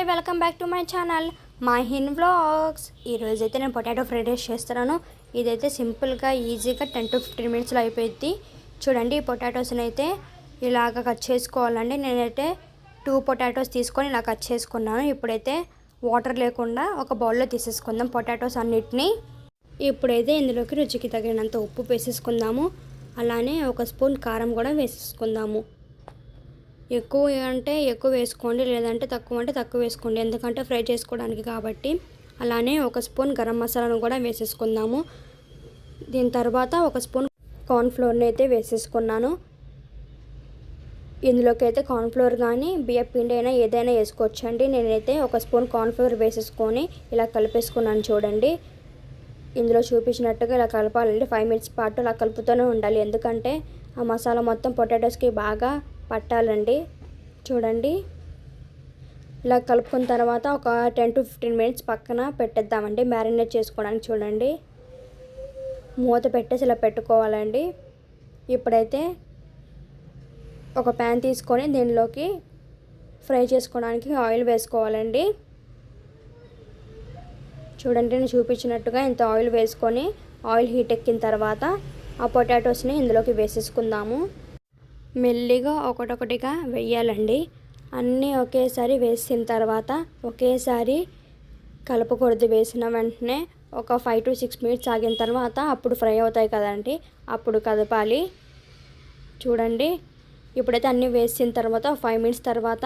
Hi welcome back to my channel my హిన్ vlogs. ఈరోజైతే అయితే నేను పొటాటో ఫ్రైడ్ రైస్ చేస్తున్నాను. ఇదైతే సింపుల్గా ఈజీగా టెన్ టు ఫిఫ్టీన్ మినిట్స్లో అయిపోయింది చూడండి ఈ పొటాటోస్ని అయితే ఇలాగ కట్ చేసుకోవాలండి. నేనైతే టూ పొటాటోస్ తీసుకొని ఇలా కట్ చేసుకున్నాను. ఇప్పుడైతే వాటర్ లేకుండా ఒక బౌల్లో తీసేసుకుందాం పొటాటోస్ అన్నిటినీ. ఇప్పుడైతే ఇందులోకి రుచికి తగినంత ఉప్పు వేసేసుకుందాము. అలానే ఒక స్పూన్ కారం కూడా వేసేసుకుందాము. ఎక్కువ అంటే ఎక్కువ వేసుకోండి లేదంటే తక్కువ అంటే తక్కువ వేసుకోండి. ఎందుకంటే ఫ్రై చేసుకోవడానికి కాబట్టి అలానే ఒక స్పూన్ గరం మసాలాను కూడా వేసేసుకుందాము. దీని తర్వాత ఒక స్పూన్ కార్న్ఫ్లోర్ని అయితే వేసేసుకున్నాను. ఇందులోకి అయితే కార్న్ఫ్లోర్ కానీ బియ్య పిండి అయినా ఏదైనా వేసుకోవచ్చండి. నేనైతే ఒక స్పూన్ కార్న్ఫ్లోర్ వేసేసుకొని ఇలా కలిపేసుకున్నాను చూడండి. ఇందులో చూపించినట్టుగా ఇలా కలపాలండి. ఫైవ్ మినిట్స్ పాటు అలా కలుపుతూనే ఉండాలి. ఎందుకంటే ఆ మసాలా మొత్తం పొటాటోస్కి బాగా పట్టాలండి. చూడండి. ఇలా కలుపుకున్న తర్వాత ఒక టెన్ టు ఫిఫ్టీన్ మినిట్స్ పక్కన పెట్టేద్దామండి. మ్యారినేట్ చేసుకోవడానికి చూడండి. మూత పెట్టేసి ఇలా పెట్టుకోవాలండి. ఇప్పుడైతే ఒక ప్యాన్ తీసుకొని దీనిలోకి ఫ్రై చేసుకోవడానికి ఆయిల్ వేసుకోవాలండి. చూడండి నేను చూపించినట్టుగా ఇంత ఆయిల్ వేసుకొని ఆయిల్ హీట్ ఎక్కిన తర్వాత ఆ పొటాటోస్ని ఇందులోకి వేసేసుకుందాము. మెల్లిగా ఒకటొకటిగా వేయాలండి అన్నీ ఒకేసారి వేసిన తర్వాత ఒకేసారి కలపకూడదు వేసిన వెంటనే ఒక ఫైవ్ టు సిక్స్ మినిట్స్ ఆగిన తర్వాత అప్పుడు ఫ్రై అవుతాయి కదండి అప్పుడు కదపాలి. చూడండి ఇప్పుడైతే అన్నీ వేసిన తర్వాత ఫైవ్ మినిట్స్ తర్వాత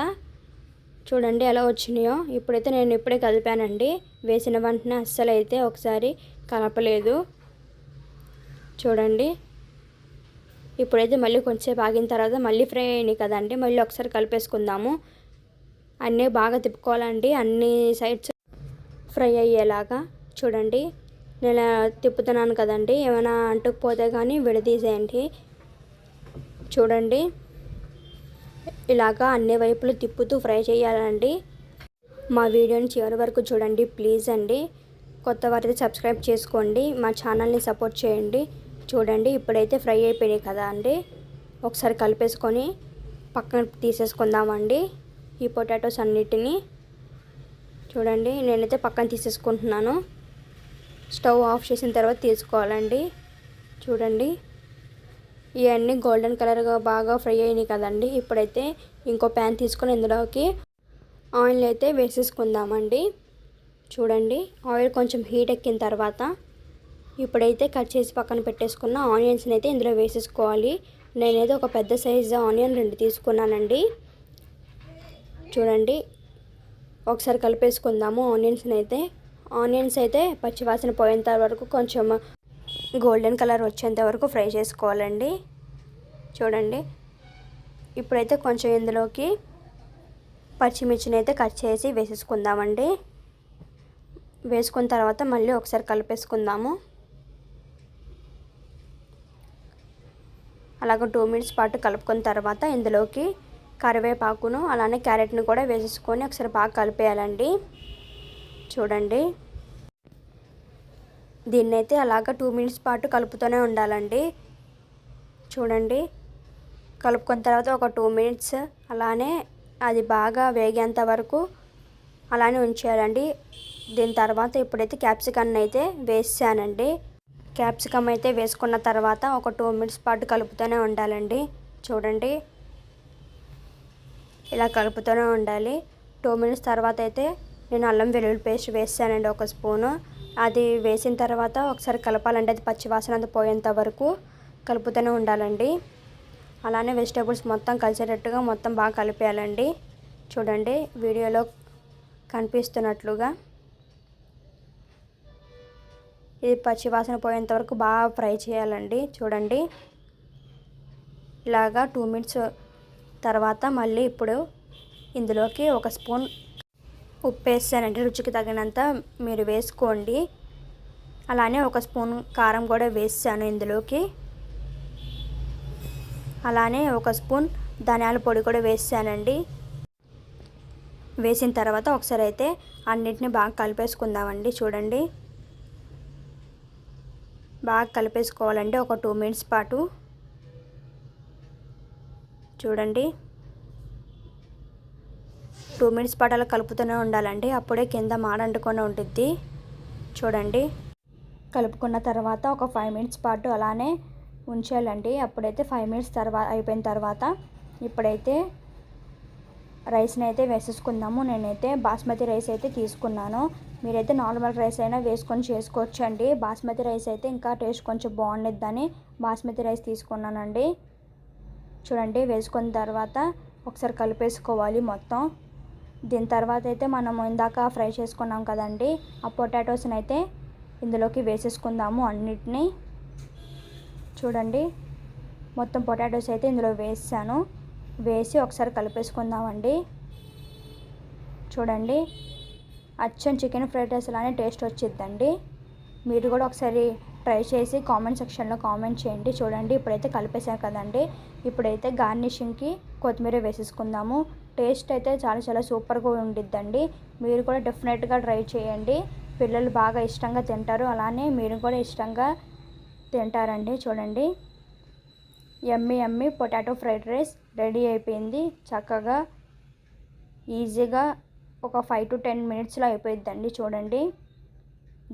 చూడండి ఎలా వచ్చినాయో. ఇప్పుడైతే నేను ఇప్పుడే కలిపానండి. వేసిన వెంటనే అస్సలు అయితే ఒకసారి కలపలేదు. చూడండి ఇప్పుడైతే మళ్ళీ కొంచెంసేపు ఆగిన తర్వాత మళ్ళీ ఫ్రై అయినాయి కదండి మళ్ళీ ఒకసారి కలిపేసుకుందాము. అన్నీ బాగా తిప్పుకోవాలండి అన్ని సైడ్స్ ఫ్రై అయ్యేలాగా. చూడండి నేను తిప్పుతున్నాను కదండి ఏమైనా అంటుకుపోతే కానీ విడదీసేయండి. చూడండి ఇలాగా అన్ని వైపులు తిప్పుతూ ఫ్రై చేయాలండి. మా వీడియోని చివరి వరకు చూడండి ప్లీజ్ అండి. కొత్త వారైతే సబ్స్క్రైబ్ చేసుకోండి మా ఛానల్ని సపోర్ట్ చేయండి. చూడండి ఇప్పుడైతే ఫ్రై అయిపోయినాయి కదా అండి. ఒకసారి కలిపేసుకొని పక్కన తీసేసుకుందామండి. ఈ పొటాటోస్ అన్నిటిని చూడండి నేనైతే పక్కన తీసేసుకుంటున్నాను. స్టవ్ ఆఫ్ చేసిన తర్వాత తీసుకోవాలండి. చూడండి ఇవన్నీ గోల్డెన్ కలర్గా బాగా ఫ్రై అయినాయి కదండి. ఇప్పుడైతే ఇంకో ప్యాన్ తీసుకొని ఇందులోకి ఆయిల్ అయితే వేసేసుకుందామండి. చూడండి ఆయిల్ కొంచెం హీట్ ఎక్కిన తర్వాత ఇప్పుడైతే కట్ చేసి పక్కన పెట్టేసుకున్న ఆనియన్స్ని అయితే ఇందులో వేసేసుకోవాలి. నేనైతే ఒక పెద్ద సైజు ఆనియన్ రెండు తీసుకున్నానండి. చూడండి ఒకసారి కలిపేసుకుందాము ఆనియన్స్ని అయితే. ఆనియన్స్ అయితే పచ్చివాసన పోయేంత వరకు కొంచెం గోల్డెన్ కలర్ వచ్చేంత వరకు ఫ్రై చేసుకోవాలండి. చూడండి ఇప్పుడైతే కొంచెం ఇందులోకి పచ్చిమిర్చిని అయితే కట్ చేసి వేసేసుకుందామండి. వేసుకున్న తర్వాత మళ్ళీ ఒకసారి కలిపేసుకుందాము. అలాగ టూ మినిట్స్ పాటు కలుపుకున్న తర్వాత ఇందులోకి కరివేపాకును అలానే క్యారెట్ను కూడా వేసేసుకొని ఒకసారి బాగా కలిపేయాలండి. చూడండి. దీన్నైతే అలాగ టూ మినిట్స్ పాటు కలుపుతూనే ఉండాలండి. చూడండి. కలుపుకున్న తర్వాత ఒక టూ మినిట్స్ అలానే అది బాగా వేగేంత వరకు అలానే ఉంచేయాలండి. దీని తర్వాత ఇప్పుడైతే క్యాప్సికన్ అయితే వేసానండి. క్యాప్సికమ్ అయితే వేసుకున్న తర్వాత ఒక టూ మినిట్స్ పాటు కలుపుతూనే ఉండాలండి. చూడండి. ఇలా కలుపుతూనే ఉండాలి. టూ మినిట్స్ తర్వాత అయితే నేను అల్లం వెల్లుల్లి పేస్ట్ వేసానండి ఒక స్పూను. అది వేసిన తర్వాత ఒకసారి కలపాలంటే అది పచ్చివాసన అది పోయేంత వరకు కలుపుతూనే ఉండాలండి. అలానే వెజిటేబుల్స్ మొత్తం కలిసేటట్టుగా మొత్తం బాగా కలిపేయాలండి. చూడండి వీడియోలో కనిపిస్తున్నట్లుగా. ఇది పచ్చి వాసన పోయేంత వరకు బాగా ఫ్రై చేయాలండి. చూడండి. ఇలాగా టూ మినిట్స్ తర్వాత మళ్ళీ ఇప్పుడు ఇందులోకి ఒక స్పూన్ ఉప్పు వేసానండి రుచికి తగినంత మీరు వేసుకోండి. అలానే ఒక స్పూన్ కారం కూడా వేసాను ఇందులోకి. అలానే ఒక స్పూన్ ధనియాల పొడి కూడా వేసానండి వేసిన తర్వాత ఒకసారి అయితే అన్నిటిని బాగా కలిపేసుకుందామండి. చూడండి. బాగా కలిపేసుకోవాలండి. ఒక టూ మినిట్స్ పాటు. చూడండి. టూ మినిట్స్ పాటు అలా కలుపుతూనే ఉండాలండి. అప్పుడే కింద మాడంటుకొని ఉంటుంది చూడండి. కలుపుకున్న తర్వాత ఒక ఫైవ్ మినిట్స్ పాటు అలానే ఉంచాలండి అప్పుడైతే ఫైవ్ మినిట్స్ తర్వాత అయిపోయిన తర్వాత ఇప్పుడైతే రైస్ని అయితే వేసేసుకుందాము. నేనైతే బాస్మతి రైస్ అయితే తీసుకున్నాను. మీరైతే నార్మల్ రైస్ అయినా వేసుకొని చేసుకోవచ్చండి. బాస్మతి రైస్ అయితే ఇంకా టేస్ట్ కొంచెం బాగుండిద్దని బాస్మతి రైస్ తీసుకున్నానండి. చూడండి వేసుకున్న తర్వాత ఒకసారి కలిపేసుకోవాలి మొత్తం. దీని తర్వాత అయితే మనం ఇందాక ఫ్రై చేసుకున్నాం కదండి ఆ పొటాటోస్ని అయితే ఇందులోకి వేసేసుకుందాము అన్నిటినీ. చూడండి మొత్తం పొటాటోస్ అయితే ఇందులో వేసాను. వేసి ఒకసారి కలిపేసుకుందామండి. చూడండి. అచ్చం చికెన్ ఫ్రైడ్ రైస్ లానే టేస్ట్ వచ్చిద్దండి. మీరు కూడా ఒకసారి ట్రై చేసి కామెంట్ సెక్షన్లో కామెంట్ చేయండి. చూడండి ఇప్పుడైతే కలిపేసాం కదండి. ఇప్పుడైతే గార్నిషింగ్కి కొత్తిమీర వేసేసుకుందాము. టేస్ట్ అయితే చాలా చాలా సూపర్గా ఉండిద్దండి. మీరు కూడా డెఫినెట్గా ట్రై చేయండి. పిల్లలు బాగా ఇష్టంగా తింటారు. అలానే మీరు కూడా ఇష్టంగా తింటారండి. చూడండి. ఎమ్మి ఎమ్మి పొటాటో ఫ్రైడ్ రైస్ రెడీ అయిపోయింది. చక్కగా ఈజీగా ఒక ఫైవ్ టు టెన్ మినిట్స్లో అయిపోయిద్దండి చూడండి.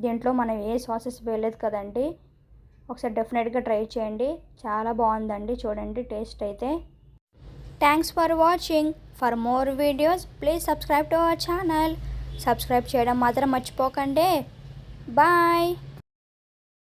దీంట్లో మనం ఏ సాసెస్ వేయలేదు కదండి. ఒకసారి డెఫినెట్గా ట్రై చేయండి. చాలా బాగుందండి చూడండి టేస్ట్ అయితే. Thanks for watching. For more videos please subscribe to our channel. Subscribe చేయడం మాత్రం మర్చిపోకండి. బాయ్.